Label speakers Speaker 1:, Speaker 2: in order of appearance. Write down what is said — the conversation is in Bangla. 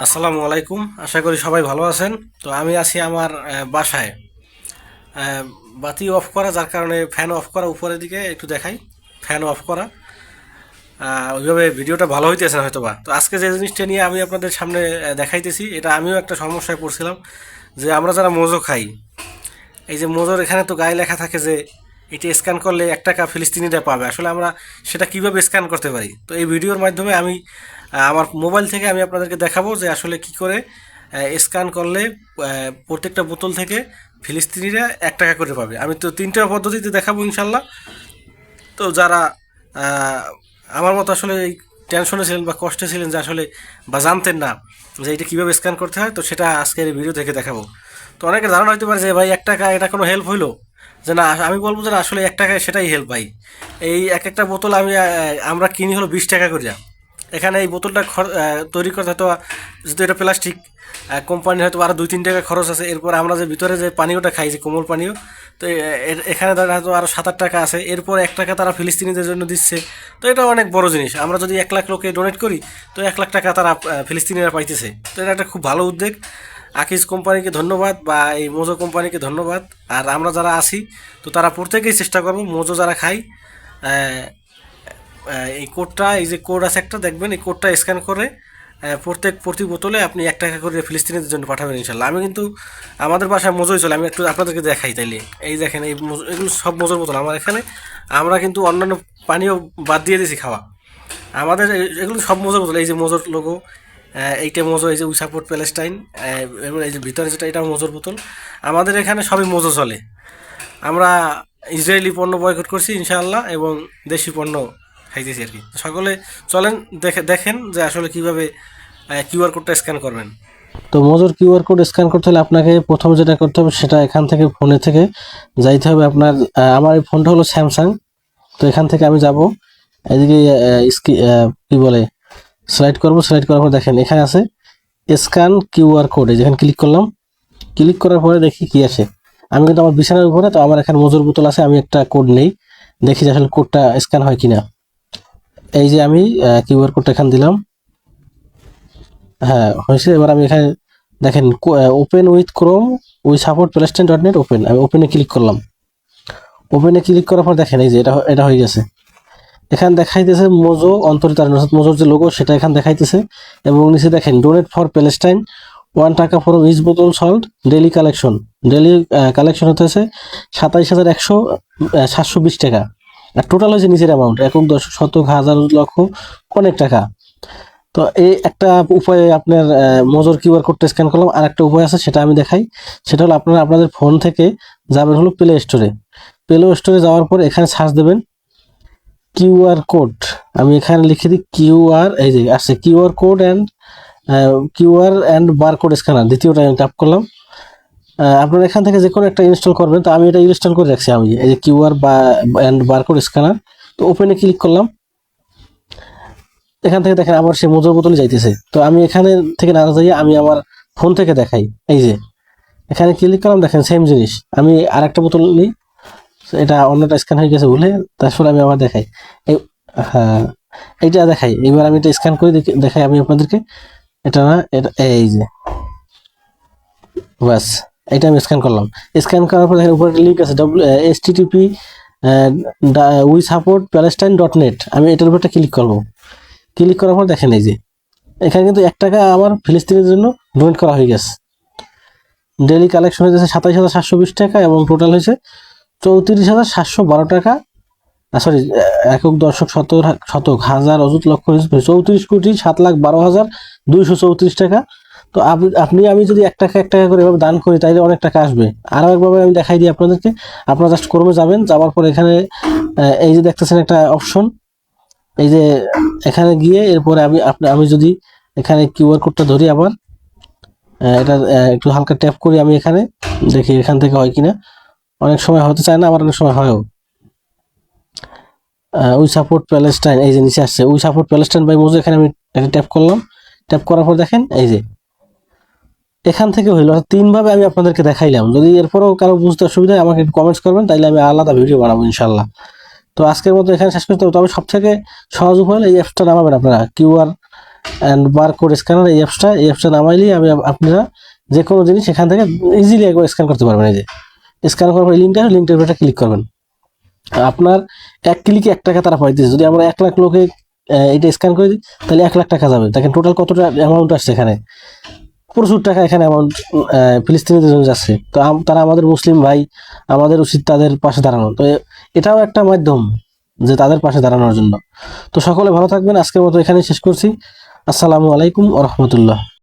Speaker 1: আসসালামু আলাইকুম। আশা করি সবাই ভালো আছেন। তো আমি আছি আমার বাসায়। বাতি অফ করা, যার কারণে ফ্যান অফ করা উপরের দিকে একটু দেখাই। ফ্যান অফ করা। ওইভাবে ভিডিওটা ভালো হইতেছে না হয়তো বা তো আজকে যে জিনিসটা নিয়ে আমি আপনাদের সামনে দেখাইতেছি, এটা আমিও একটা সমস্যায় পড়ছিলাম যে আমরা যারা মোজো খাই, এই যে মোজোর এখানে তো গায়ে লেখা থাকে যে এটি স্ক্যান করলে এক টাকা ফিলিস্তিনিরা পাবে। আসলে আমরা সেটা কীভাবে স্ক্যান করতে পারি? তো এই ভিডিওর মাধ্যমে আমি আমার মোবাইল থেকে আমি আপনাদেরকে দেখাবো যে আসলে কি করে স্ক্যান করলে প্রত্যেকটা বোতল থেকে ফিলিস্তিনিরা এক টাকা করে পাবে। আমি তো তিনটা পদ্ধতিতে দেখাবো ইনশাল্লাহ তো যারা আমার মতো আসলে এই টেনশনে ছিলেন বা কষ্টে ছিলেন যে আসলে বা জানতেন না যে এটা কীভাবে স্ক্যান করতে হয়, তো সেটা আজকের এই ভিডিও থেকে দেখাবো। তো অনেকের ধারণা হতে পারে যে ভাই, এক টাকা এটা কোনো হেল্প হইল? যে না, আমি বলব যে আসলে এক টাকায় সেটাই হেল্প ভাই। এই এক একটা বোতল আমি আমরা কিনি হলো বিশ টাকা করিয়া। এখানে এই বোতলটা তৈরি করতে হয়তো, যেহেতু এটা প্লাস্টিক কোম্পানি হয়তো আরও দুই, তিন টাকা খরচ আছে। এরপর আমরা যে ভিতরে যে পানীয়টা খাই, যে কোমল পানীয়, তো এখানে তারা হয়তো আরও সাত, আট টাকা আছে। এরপর এক টাকা তারা ফিলিস্তিনিদের জন্য দিচ্ছে। তো এটা অনেক বড় জিনিস। আমরা যদি এক লাখ লোকে ডোনেট করি, তো এক লাখ টাকা তারা ফিলিস্তিনিরা পাইতেছে। তো এটা একটা খুব ভালো উদ্যোগ। আকিজ কোম্পানিকে ধন্যবাদ বা এই মোজো কোম্পানিকে ধন্যবাদ। আর আমরা যারা আছি, তো তারা প্রত্যেকেই চেষ্টা করব মোজো যারা খাই এই কোডটা, এই যে কোড আছে একটা, দেখবেন এই কোডটা স্ক্যান করে প্রত্যেক প্রতি বোতলে আপনি এক টাকা করে ফিলিস্তিনিদের জন্য পাঠাবেন ইনশাল্লাহ আমি কিন্তু আমাদের বাসায় মজোই চলে, আমি একটু আপনাদেরকে দেখাই তাইলে। এই দেখেন, এই এগুলো সব মজোর বোতল। আমার এখানে আমরা কিন্তু অন্যান্য পানীয় বাদ দিয়ে দিয়েছি খাওয়া। আমাদের এগুলো সব মজোর বোতল, এই যে মজোর লোগো এইটা মজো এই যে উই সাপোর্ট প্যালেস্টাইন এবং এই যে ভিতরে যেটা এটা মজোর বোতল। আমাদের এখানে সবই মজো চলে। আমরা ইসরায়েলি পণ্য বয়কট করছি, ইনশাআল্লাহ, এবং দেশি পণ্য খাইতেছি আর কি। সকলে চলেন, দেখে, দেখেন যে আসলে কীভাবে কিউআর কোডটা স্ক্যান করবেন।
Speaker 2: তো মজুর কিউআর কোড স্ক্যান করতে হলে আপনাকে প্রথম যেটা করতে হবে, সেটা এখান থেকে ফোনে থেকে যাইতে হবে আপনার আমার এই ফোনটা হলো স্যামসাং তো এখান থেকে আমি যাব। এদিকে কি বলে স্লাইড করব স্লাইড করার পর দেখেন, এখানে আছে স্ক্যান কিউআর কোড যেখানে ক্লিক করলাম। ক্লিক করার পরে দেখি কি আসে। আমি কিন্তু আমার বিছানার উপরে, তো আমার এখানে মজুর বোতল আছে, আমি একটা কোড নেই। দেখি যে আসলে কোডটা স্ক্যান হয় কিনা। এই যে আমি কিউআর কোডটা এখানে দিলাম। হ্যাঁ হয়েছে। এবার আমি এখানে দেখেন open with Chrome we support Palestine dot net open আমি ওপেনে ক্লিক করলাম। ওপেনে ক্লিক করার পর দেখেন, এই যে এটা এটা হয়ে গেছে। এখানে দেখাইতেছে মোজো অন্তরিতার মোজোর যে লোগো সেটা এখানে দেখাইতেছে। এবং নিচে দেখেন ডোনেট ফর প্যালেস্টাইন ওয়ান টাকা ফর ইচ বোতল sold daily collection daily collection হতেছে সাতাইশ হাজার একশো সাতশো বিশ টাকা। আর টোটাল হয়েছে নিচের অ্যামাউন্ট একক দশ শতক, হাজার লক্ষ, অনেক টাকা। তো এই একটা উপায়ে আপনার মজুর কিউআর কোডটা স্ক্যান করলাম। আর একটা উপায় আছে, সেটা আমি দেখাই। সেটা হলো আপনারা, আপনাদের ফোন থেকে যাবেন হলো প্লে স্টোরে প্লে স্টোরে যাওয়ার পর এখানে সার্চ দেবেন কিউআর কোড। আমি এখানে লিখে দিই কিউআর এই যে আসছে QR code and QR and bar code scanner দ্বিতীয়টা আমি ট্যাপ করলাম। আপনারা এখান থেকে যে কোনো একটা ইনস্টল করবেন। তো আমি এটা ইনস্টল করে রাখছি আমি, এই যে কিউআর বা অ্যান্ড বারকোড স্ক্যানার তো ওপেনে ক্লিক করলাম। এখান থেকে দেখেন আবার সে মজুর বোতলে যাইতেছে। তো আমি এখানে থেকে না যাই আমি আমার ফোন থেকে দেখাই, এই যে। এখানে ক্লিক করলাম, দেখেন সেম জিনিস। আমি আর একটা বোতল নিই। এটা অন্যটা স্ক্যান হয়ে গেছে বলে তারপর আমি আবার দেখাই। হ্যাঁ এইটা দেখাই। এবার আমি এটা স্ক্যান করে দেখে- দেখাই আমি আপনাদেরকে। এটা না, এটা, এই যে। বাস এটা আমি স্ক্যান করলাম। স্ক্যান করার পর দেখেন উপরে লিঙ্ক আছে W S TTP we support Palestine dot net আমি এটার উপর একটা ক্লিক করব। ক্লিক করার পর দেখেন এই যে, এখানে কিন্তু এক টাকা আমার ফিলিস্তিনের জন্য ডোনেট করা হয়ে গেছে। ডেলি কালেকশন হয়েছে সাতাইশ হাজার সাতশো বিশ টাকা এবং টোটাল হয়েছে চৌত্রিশ হাজার সাতশো বারো টাকা। সরি একক দশক শতক শতক, হাজার অযুত লক্ষ চৌত্রিশ কোটি সাত লাখ বারো হাজার দুইশো চৌত্রিশ টাকা। তো আপ- আপনি, আমি যদি এক টাকা এক টাকা করে এভাবে দান করি, তাইলে অনেক টাকা আসবে। আরও একভাবে আমি দেখাই দিই আপনাদেরকে। আপনারা জাস্ট কর্মে যাবেন, যাওয়ার পর এখানে এই যে দেখতেছেন একটা অপশন এই যে এখানে গিয়ে এরপরে আমি আমি যদি এখানে কিউআর কোডটা ধরি আবার এটা একটু হালকা ট্যাপ করি আমি এখানে, দেখি এখান থেকে হয় কিনা। অনেক সময় হতে চায় না, আবার অনেক সময় হয়ও। উই সাপোর্ট প্যালেস্টাইন, এই যে নিচে আসছে, we support Palestine by Mojo এখানে আমি এটা ট্যাপ করলাম। ট্যাপ করার পর দেখেন, এই যে, এখান থেকে হইল তিনভাবে আমি আপনাদেরকে দেখাইলাম। যদি এরপরও কারও বুঝতে অসুবিধা হয়, আমাকে একটু কমেন্টস করবেন, তাইলে আমি আলাদা ভিডিও বানাবো ইনশাল্লাহ তো আজকের মতো এখানে শেষ করতে হবে। তবে সব থেকে সহজ উপায় এই অ্যাপসটা নামাবেন আপনারা। কিউআর অ্যান্ড বারকোড স্ক্যানার এই অ্যাপসটা এই অ্যাপসটা নামাইলেই আমি আপনারা যে কোনো জিনিস এখান থেকে ইজিলি একবার স্ক্যান করতে পারবেন, এই যে। স্ক্যান করার পর লিঙ্কটা লিঙ্কটার উপরে ক্লিক করবেন। আপনার এক ক্লিকে এক টাকা তারা পাইতেছে। যদি আমরা এক লাখ লোকে এটা স্ক্যান করে দিই, তাহলে এক লাখ টাকা যাবে। দেখেন টোটাল কতটা অ্যামাউন্ট আসছে এখানে? প্রচুর টাকা এখানে অ্যামাউন্ট ফিলিস্তিনিদের জন্য যাচ্ছে। তো তারা আমাদের মুসলিম ভাই, আমাদের উচিত তাদের পাশে দাঁড়ানো। তো এটাও একটা মাধ্যম যে তাদের পাশে দাঁড়ানোর জন্য। তো সকলে ভালো থাকবেন। আজকের মতো এখানে শেষ করছি। আসসালামু আলাইকুম রহমতুল্লাহ।